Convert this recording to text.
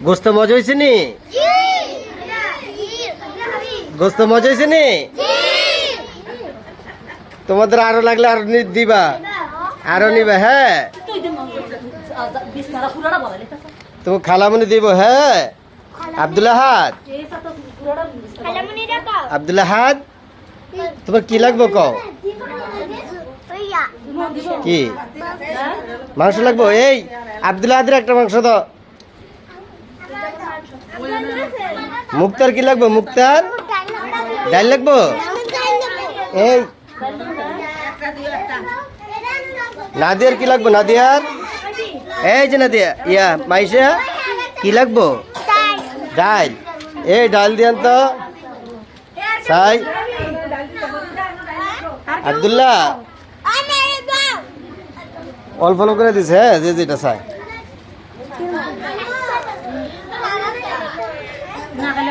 গোস্ত মজা হয়েছে নি? গোস্ত মজা হয়েছে নি? তোমাদের আরও লাগলে আরও দিবা। আরও নিবা হ্যাঁ। তুই দিন বিস্তারা পুরাটা বলে তুমি খালামুনি দিব হ্যাঁ। আব্দুল্লাহ হাত এই সাথে পুরাটা আব্দুল্লাহ হাত তোমার কি লাগবে কও? কি? মাংস লাগবো? এই আব্দুল্লাহ হাতের একটা মাংস দাও। মুক্তার কি লাগবে? মুক্তার? ডাল লাগবো? এই। নাদিয়ার কি লাগবো, নাদিয়ার? এই যে নাদিয়া, ইয়া, মাইশা, কি লাগবো? ডাল। এই, ডাল দিয়ান তো। সাই। আব্দুল্লাহ। অল্প করে দিছে হ্যাঁ যে যেটা চাই। না গেলে